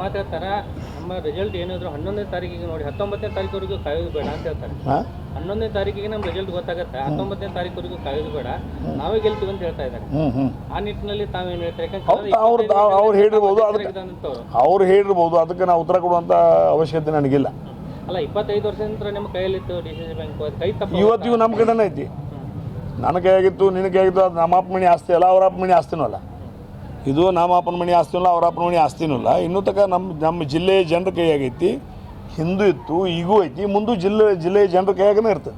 ಮಾತು ಹೇಳ್ತಾರ ನಮ್ಮ ರಿಸಲ್ಟ್ ಏನಿದ್ರು ಹನ್ನೊಂದನೇ ತಾರೀಕಿಗೆ ನೋಡಿ ಹತ್ತೊಂಬತ್ತನೇ ತಾರೀಕುವರೆಗೂ ಕಾಯೋದು ಬೇಡ ಅಂತ ಹೇಳ್ತಾರೆ. ಹನ್ನೊಂದನೇ ತಾರೀಕಿಗೆ ನಮ್ಮ ರಿಸಲ್ಟ್ ಗೊತ್ತಾಗುತ್ತೆ. ಹತ್ತೊಂಬತ್ತನೇ ತಾರೀಕುವರೆಗೂ ಕಾಯೋದು ಬೇಡ. ನಾವೇ ಗೆಲ್ತೀವಿ ಅಂತ ಹೇಳ್ತಾ ಇದ್ದಾರೆ. ಆ ನಿಟ್ಟಿನಲ್ಲಿ ತಾವೇನು ಹೇಳ್ತಾರೆ? ಯಾಕಂದ್ರೆ ಅವ್ರು- ಹೇಳಿರ್ಬೋದು, ಅವ್ರು. ಹೇಳಿರ್ಬೋದು ಅದಕ್ಕೆ ನಾವು ಉತ್ತರ ಕೊಡುವಂಥ ಅವಶ್ಯಕತೆ ನನಗಿಲ್ಲ. ಅಲ್ಲ ಇಪ್ಪತ್ತೈದು ವರ್ಷದಿಂದ ನಿಮ್ಮ ಕೈಯಲ್ಲಿತ್ತು ಡಿ ಸಿ ಸಿ ಬ್ಯಾಂಕ್ ಕೈ ತಪ್ಪ ಇವತ್ತಿಗೂ ನಮ್ಮ ಕಡೆನೇ ಐತಿ. ನನ್ನ ಕೈಯಾಗಿತ್ತು ನಿನ್ನ ಕೈಯಾಗಿತ್ತು ಅದು ನಮ್ಮ ಅಪ್ಪ ಮಣಿ ಆಸ್ತಿ ಅಲ್ಲ ಅವ್ರ ಅಪ್ಪ ಮಣಿ ಆಸ್ತಿನೂ ಅಲ್ಲ. ಇದು ನಮ್ಮ ಅಪ್ಪನ ಮನೆ ಆಸ್ತಿನೂ ಇಲ್ಲ ಅವ್ರ ಅಪ್ಪನ ಮನೆ ಆಸ್ತಿನೂ ಇಲ್ಲ ಇನ್ನೂ ತನಕ ನಮ್ಮ ನಮ್ಮ ಜಿಲ್ಲೆ ಜನರ ಕೈಯಾಗೈತಿ ಹಿಂದೂ ಇತ್ತು ಈಗೂ ಐತಿ ಮುಂದೂ ಜಿಲ್ಲೆ ಜಿಲ್ಲೆಯ ಜನರ ಕೈಯಾಗನೇ ಇರ್ತದೆ.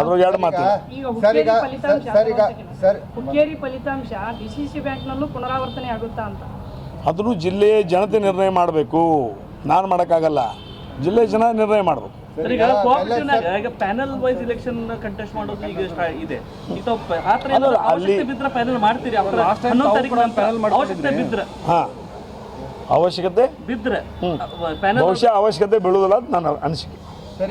ಅದ್ರೊಳಗೆ ಎರಡು ಮಾತು ಈಗ ಸರ್ ಈಗ ಹುಕ್ಕೇರಿ ಫಲಿತಾಂಶ ಸರ್ ಈಗ ಸರ್ ಹುಕ್ಕೇರಿ ಫಲಿತಾಂಶ ಡಿ ಸಿ ಸಿ ಬ್ಯಾಂಕ್ನಲ್ಲೂ ಪುನರಾವರ್ತನೆ ಆಗುತ್ತಾ ಅಂತ. ಅದನ್ನು ಜಿಲ್ಲೆಯ ಜನತೆ ನಿರ್ಣಯ ಮಾಡಬೇಕು. ನಾನು ಮಾಡೋಕ್ಕಾಗಲ್ಲ. ಜಿಲ್ಲೆಯ ಜನ ನಿರ್ಣಯ ಮಾಡಬೇಕು. ಈಗ ಈಗ ಕೋಆಪರೇಟಿವ್ನಾಗ ಈಗ ಪ್ಯಾನಲ್ ವೈಸ್ ಇಲೆಕ್ಷನ್ ಕಂಟೆಸ್ಟ್ ಮಾಡೋದು ಈಗ ಇದೆ. ಏನಾದ್ರು ಅವಶ್ಯಕತೆ ಬಿದ್ರೆ ಪ್ಯಾನಲ್ ಮಾಡ್ತೀರಿ after ಹನ್ನೊಂದು ತಾರೀಕು ಅವಶ್ಯಕತೆ ಬಿದ್ರೆ. ಹಾಂ. ಅವಶ್ಯಕತೆ? ಬಿದ್ರೆ. ಬಹುಶಃ ಅವಶ್ಯಕತೆ ಬೀಳುವುದಿಲ್ಲ ಅಂತ ನನ್ನ ಅನಿಸಿಕೆ.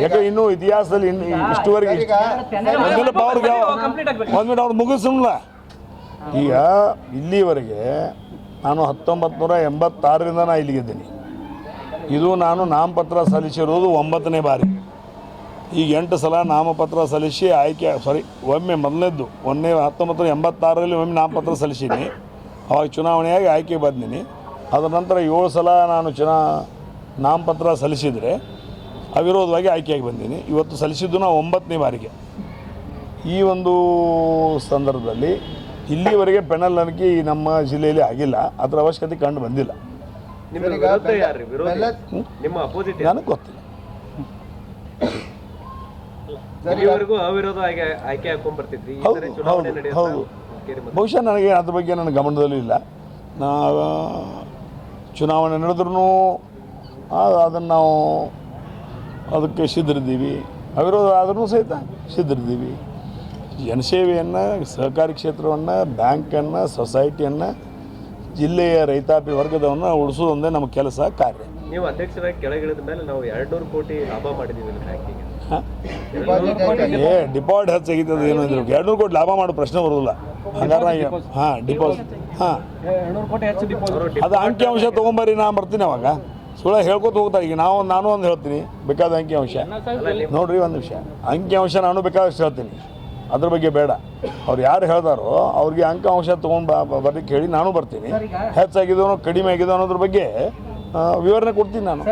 ಯಾಕೆ ಇನ್ನು ಇತಿಹಾಸದಲ್ಲಿ ಇನ್ನು ಇಷ್ಟುವರೆಗೆ ಅವ್ರಿಗೆ ಕಂಪ್ಲೀಟ್ ಆಗ್ಬೇಕು. ಒಂದು ಮಿನಿಟ್ ಅವ್ರು ಮುಗಿಸಲ್ಲ ಈಗ ಇಲ್ಲಿವರೆಗೆ ನಾನು ಹತ್ತೊಂಬತ್ತು ನೂರ ಎಂಬತ್ತಾರರಿಂದ ನಾ ಇಲ್ಲಿಗಿದ್ದೀನಿ. ಇದು ನಾನು ನಾಮಪತ್ರ ಸಲ್ಲಿಸಿರುವುದು ಒಂಬತ್ತನೇ ಬಾರಿ. ಈಗ ಎಂಟು ಸಲ ನಾಮಪತ್ರ ಸಲ್ಲಿಸಿ ಆಯ್ಕೆ ಸಾರಿ ಒಮ್ಮೆ ಮೊದಲನೇದ್ದು, ಒಂದನೇ, ಹತ್ತೊಂಬತ್ತು, ಎಂಬತ್ತಾರರಲ್ಲಿ ಒಮ್ಮೆ ನಾಮಪತ್ರ ಸಲ್ಲಿಸೀನಿ. ಅವಾಗ ಚುನಾವಣೆಯಾಗಿ ಆಯ್ಕೆ ಬಂದೀನಿ. ಅದರ ನಂತರ ಏಳು ಸಲ ನಾನು ಚುನಾ, ನಾಮಪತ್ರ ಸಲ್ಲಿಸಿದರೆ ಅವಿರೋಧವಾಗಿ ಆಯ್ಕೆಯಾಗಿ ಬಂದೀನಿ. ಇವತ್ತು ಸಲ್ಲಿಸಿದ್ದು ನಾವು ಒಂಬತ್ತನೇ ಬಾರಿಗೆ. ಈ ಒಂದು ಸಂದರ್ಭದಲ್ಲಿ ಇಲ್ಲಿವರೆಗೆ ಪೆನಲ್ ನಮ್ಮ ಜಿಲ್ಲೆಯಲ್ಲಿ ಆಗಿಲ್ಲ. ಅದರ ಅವಶ್ಯಕತೆ ಕಂಡು ಬಂದಿಲ್ಲ. ನಿಮ್ಮ ಅಪೋಸಿಟ್ ನನಗೆ ಗೊತ್ತಿಲ್ಲ. ಇಲ್ಲಿವರೆಗೂ ಅವಿರೋಧ ಆಯ್ಕೆ ಆಯ್ಕೆ ಹಾಕೊಂಡ್ ಬರ್ತಿದ್ರಿ. ಈ ಸರಿ ಚುನಾವಣೆ ಹೌದು, ನಡೆಯುತ್ತಾ? ಹೌದು. ಹುಕ್ಕೇರಿ ಮತ್ತು- ಬಹುಶಃ ನನಗೆ ಅದ್ರ ಬಗ್ಗೆ ನನ್ನ ಗಮನದಲ್ಲಿ ಇಲ್ಲ. ನಾ ಚುನಾವಣೆ ನಡೆದ್ರೂ ಅದನ್ನು ನಾವು ಅದಕ್ಕೆ ಸಿದ್ಧರಿದ್ದೀವಿ. ಅವಿರೋಧ ಆದ್ರೂ ಸಹಿತ ಸಿದ್ಧರಿದ್ದೀವಿ. ಜನಸೇವೆಯನ್ನು ಸಹಕಾರಿ ಕ್ಷೇತ್ರವನ್ನು ಬ್ಯಾಂಕನ್ನು ಸೊಸೈಟಿಯನ್ನು ಜಿಲ್ಲೆಯ ರೈತಾಪಿ ವರ್ಗದವನ್ನ ಉಳಿಸೋದೊಂದೇ ನಮ್ಮ ಕೆಲಸ ಕಾರ್ಯ. ನೀವು ಅಧ್ಯಕ್ಷರಾಗಿ ಕೆಳಗಿಳಿದ ಮೇಲೆ ನಾವು ಎರಡ್ನೂರು ಕೋಟಿ ಲಾಭ ಮಾಡಿದೀವಿ ಬ್ಯಾಂಕಿಗೆ. ಏ ಡಿಪಾಸಿಟ್ ಹೆಚ್ಚಾಗಿತ್ತು ಅದು ಏನು ಅಂದ್ರೆ ಎರಡು ನೂರು ಕೋಟಿ ಲಾಭ ಮಾಡೋ ಪ್ರಶ್ನೆ ಬರೋದಿಲ್ಲ. ಹಂಗಾರೆ ಹಾಂ ಡಿಪಾಸಿಟ್ ಹಾಂ. ಎರಡ್ನೂರು ಕೋಟಿ ಹೆಚ್ಚು ಡಿಪಾಸಿಟ್ ಅದು ಅಂಕಿ ಅಂಶ ತಗೊಂಬರಿ ನಾ ಬರ್ತೀನಿ ಅವಾಗ. ಸುಳ್ಳ ಹೇಳ್ಕೊತ ಹೋಗ್ತಾರೆ. ಈಗ ನಾವು ನಾನು ಒಂದು ಹೇಳ್ತೀನಿ. ಬೇಕಾದ ಅಂಕಿ ಅಂಶ. ನೋಡ್ರಿ ಒಂದು ವಿಷಯ. ಅಂಕಿ ಅಂಶ ನಾನು ಬೇಕಾದಷ್ಟು ಹೇಳ್ತೀನಿ. ಅದ್ರ ಬಗ್ಗೆ ಬೇಡ. ಅವ್ರು ಯಾರು ಹೇಳ್ದಾರೋ ಅವ್ರಿಗೆ ಅಂಕ ಅಂಶ ತೊಗೊಂಡು ಬಾ ಬರ್ಲಿಕ್ಕೆ ಹೇಳಿ ನಾನು ಬರ್ತೀನಿ. ಹೆಚ್ಚಾಗಿದವನು ಕಡಿಮೆ ಆಗಿದೆ ಅನ್ನೋದ್ರ ಬಗ್ಗೆ ವಿವರಣೆ ಕೊಡ್ತೀನಿ ನಾನು.